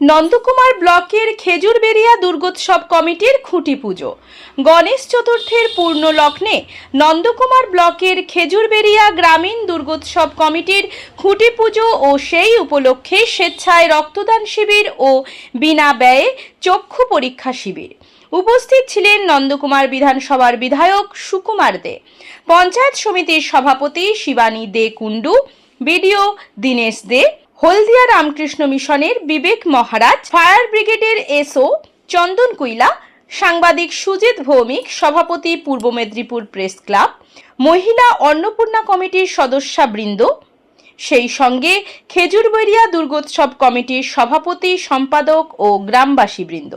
নন্দকুমার ব্লকের খেজুরবেড়িয়া দুর্গোৎসব কমিটির খুঁটি পুজো। গণেশ চতুর্থীর পূর্ণ লগ্নে নন্দকুমার ব্লকের খেজুরবেড়িয়া গ্রামীণ দুর্গোৎসব কমিটির খুঁটি পুজো ও সেই উপলক্ষে স্বেচ্ছায় রক্তদান শিবির ও বিনা ব্যয়ে চক্ষু পরীক্ষা শিবির। উপস্থিত ছিলেন নন্দকুমার বিধানসভার বিধায়ক সুকুমার দে। পঞ্চায়েত সমিতির সভাপতি শিবানী দে কুণ্ডু, বিডিও দীনেশ দে হলদিয়া রামকৃষ্ণ মিশনের বিবেক মহারাজ, ফায়ার ব্রিগেডের এসও চন্দন কুইলা, সাংবাদিক সুজিত ভৌমিক, সভাপতি পূর্ব মেদিনীপুর প্রেস ক্লাব, মহিলা অন্নপূর্ণা কমিটির সদস্যবৃন্দ। সেই সঙ্গে খেজুরবৈরিয়া দুর্গোৎসব কমিটির সভাপতি, সম্পাদক ও গ্রামবাসীবৃন্দ।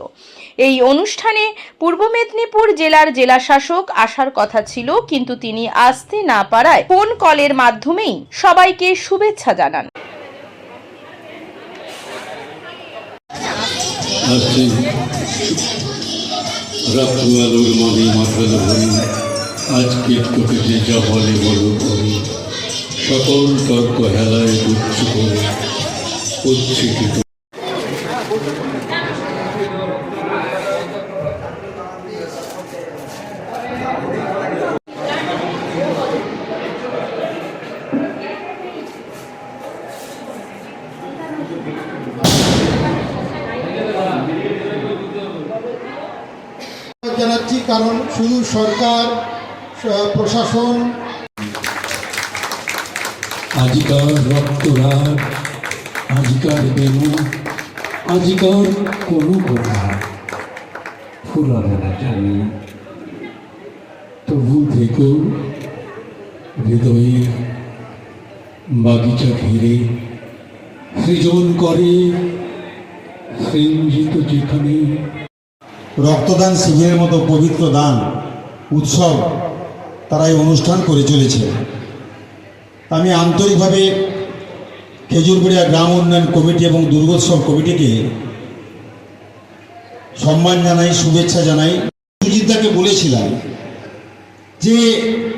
এই অনুষ্ঠানে পূর্ব মেদিনীপুর জেলার জেলাশাসক আসার কথা ছিল, কিন্তু তিনি আসতে না পারায় ফোন কলের মাধ্যমেই সবাইকে শুভেচ্ছা জানান। আসছে। রাত্রু আলোর মনে মাথাল ভরি আজকে টুকিতে যা বলে বলো করি সকল তর্ক হেলায় তুচ্ছ করে উচ্ছেকিত কারণ শুধু সরকার প্রশাসন। আজিকার রক্তরাগ আজিকার বেনু আজিকার কোনো না জানি। তবু থেকেও হৃদয়ের বাগিচা ঘিরে সৃজন করে, সৃঞ্জিত যেখানে রক্তদান শিবিরের মতো পবিত্র দান, উৎসব তারা এই অনুষ্ঠান করে চলেছে। আমি আন্তরিকভাবে খেজুরপুরিয়া গ্রাম উন্নয়ন কমিটি এবং দুর্গোৎসব কমিটিকে সম্মান জানাই, শুভেচ্ছা জানাই। সুজিতদাকে বলেছিলাম যে,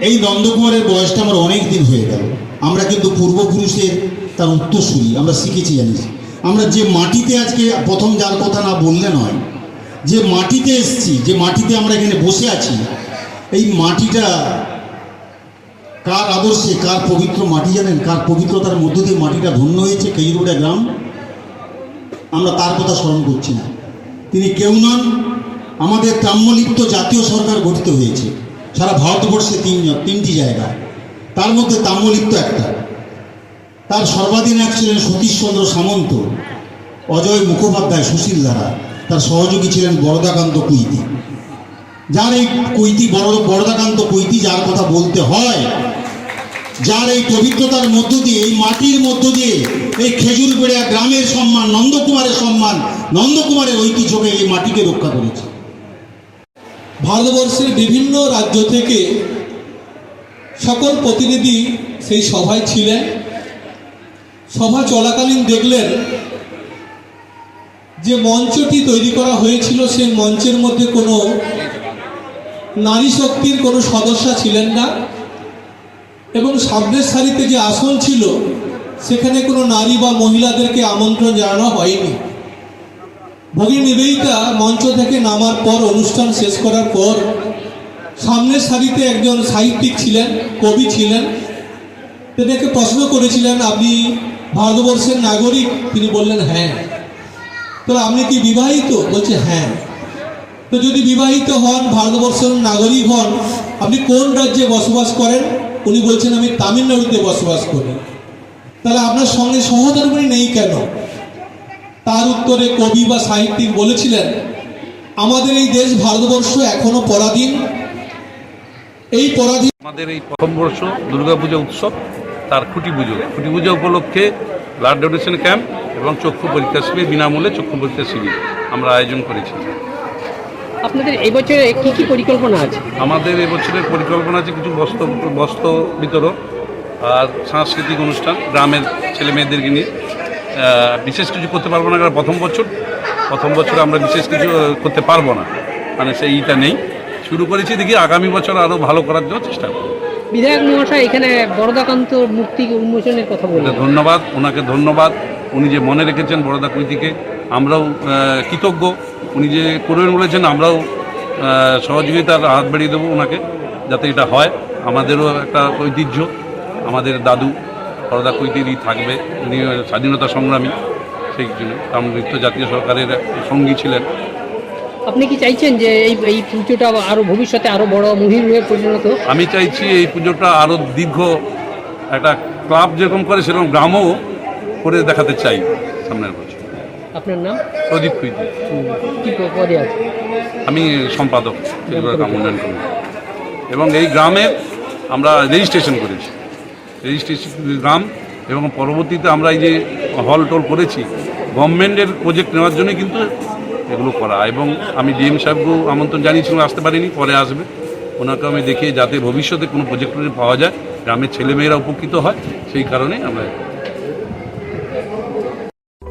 এই নন্দকুমারের বয়সটা আমার অনেক দিন হয়ে গেল। আমরা কিন্তু পূর্বপুরুষের তার উত্তরসূরি, আমরা শিখেছি জানিস। আমরা যে মাটিতে আজকে প্রথম যার কথা না বললে নয় যে মাটিতে এসছি, যে মাটিতে আমরা এখানে বসে আছি, এই মাটিটা কার আদর্শে, কার পবিত্র মাটি জানেন? কার পবিত্রতার মধ্য দিয়ে মাটিটা ধন্য হয়েছে খেজুরোডা গ্রাম? আমরা তার কথা স্মরণ করছি না। তিনি কেউ নন, আমাদের তাম্যলিপ্ত জাতীয় সরকার গঠিত হয়েছে। সারা ভারতবর্ষে তিনজন তিনটি জায়গা। তার মধ্যে তাম্যলিপ্ত একটা। তার সর্বাধিনায়ক ছিলেন সতীশচন্দ্র সামন্ত, অজয় মুখোপাধ্যায় সুশীল দ্বারা। তার সহযোগী ছিলেন বরদাকান্ত কুইতি। যার এই কুইতি বড় বরদাকান্ত কুইতি যার কথা বলতে হয়, যার এই পবিত্রতার মধ্য দিয়ে, এই মাটির মধ্য দিয়ে, এই খেজুর খেজুরবেড়িয়া গ্রামের সম্মান, নন্দকুমারের সম্মান, নন্দকুমারের ঐতিহ্যকে এই মাটিকে রক্ষা করেছে। ভারতবর্ষের বিভিন্ন রাজ্য থেকে সকল প্রতিনিধি সেই সভায় ছিলেন। সভা চলাকালীন দেখলেন যে মঞ্চটি তৈরি করা হয়েছিল, সেই মঞ্চের মধ্যে কোনো নারী শক্তির কোনো সদস্য ছিলেন না এবং সামনের সারিতে যে আসন ছিল, সেখানে কোনো নারী বা মহিলাদেরকে আমন্ত্রণ জানানো হয়নি। ভগিনী নিবেদিতা মঞ্চ থেকে নামার পর, অনুষ্ঠান শেষ করার পর, সামনের সারিতে একজন সাহিত্যিক ছিলেন, কবি ছিলেন। তাদেরকে প্রশ্ন করেছিলেন, আপনি ভারতবর্ষের নাগরিক? তিনি বললেন হ্যাঁ। তাহলে আপনি কি বিবাহিত? বলছে হ্যাঁ। তো যদি বিবাহিত হন, ভারতবর্ষের নাগরিক হন, আপনি কোন রাজ্যে বসবাস করেন? উনি বলছেন, আমি তামিলনাড়ুতে বসবাস করি। তাহলে আপনার সঙ্গে সহধর্মী নেই কেন? তার উত্তরে কবি বা সাহিত্যিক বলেছিলেন, আমাদের এই দেশ ভারতবর্ষ এখনও পরাধীন। এই পরাধীন আমাদের এই প্রথম বর্ষ দুর্গাপূজা উৎসব, তার খুঁটি পুজো। খুঁটি পুজো উপলক্ষে ব্লাড ডোনেশন ক্যাম্প। এবং চক্ষু পরীক্ষা শিবির বিনামূল্যে চক্ষু পরীক্ষা শিবির আমরা আয়োজন করেছি। আপনাদের এবছরে কি কি পরিকল্পনা আছে? আমাদের এবছরের পরিকল্পনা আছে কিছু বস্ত্র বস্ত্র বিতরণ আর সাংস্কৃতিক অনুষ্ঠান গ্রামের ছেলে মেয়েদেরকে নিয়ে। বিশেষ কিছু করতে পারব না কারণ প্রথম বছর। প্রথম বছর আমরা বিশেষ কিছু করতে পারব না। মানে সেইটা নেই। শুরু করেছি দেখি আগামী বছর আরও ভালো করার জন্য চেষ্টা করব। বিধায়ক মহাশয় এখানে বরদাকান্ত মূর্তি উন্মোচনের কথা বললেন। ধন্যবাদ। ওনাকে ধন্যবাদ। উনি যে মনে রেখেছেন বড়দা কৃতিকে আমরাও কৃতজ্ঞ। উনি যে করবেন বলেছেন আমরাও সহযোগিতার হাত বাড়িয়ে দেবো ওনাকে যাতে এটা হয়। আমাদেরও একটা ঐতিহ্য। আমাদের দাদু হরদা কৈতিরি থাকবে। উনি স্বাধীনতা সংগ্রামী। সেই জন্য কারণ নৃত্য জাতীয় সরকারের সঙ্গী ছিলেন। আপনি কি চাইছেন যে এই এই পুজোটা আরও ভবিষ্যতে আরও বড় মহিম রূপে পরিণত আমি চাইছি এই পুজোটা আরও দীর্ঘ একটা ক্লাব যেরকম করে সেরকম গ্রামও করে দেখাতে চাই সামনের বছর। আপনার নাম? প্রদীপ কুইতি। কি পদে আছে? আমি সম্পাদক ত্রিপুরা গ্রাম উন্নয়ন কমিটি এবং এই গ্রামে আমরা রেজিস্ট্রেশন করেছি। রেজিস্ট্রেশন গ্রাম এবং পরবর্তীতে আমরা এই যে হল টল করেছি গভর্নমেন্টের প্রজেক্ট নেওয়ার জন্য কিন্তু এগুলো করা। এবং আমি ডিএম সাহেবকেও আমন্ত্রণ জানিয়েছিলাম আসতে পারিনি পরে আসবে। ওনাকে আমি দেখে যাতে ভবিষ্যতে কোনো প্রজেক্ট পাওয়া যায় গ্রামের ছেলেমেয়েরা উপকৃত হয় সেই কারণেই আমরা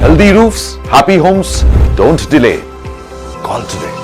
Healthy roofs, happy homes, don't delay. Call today.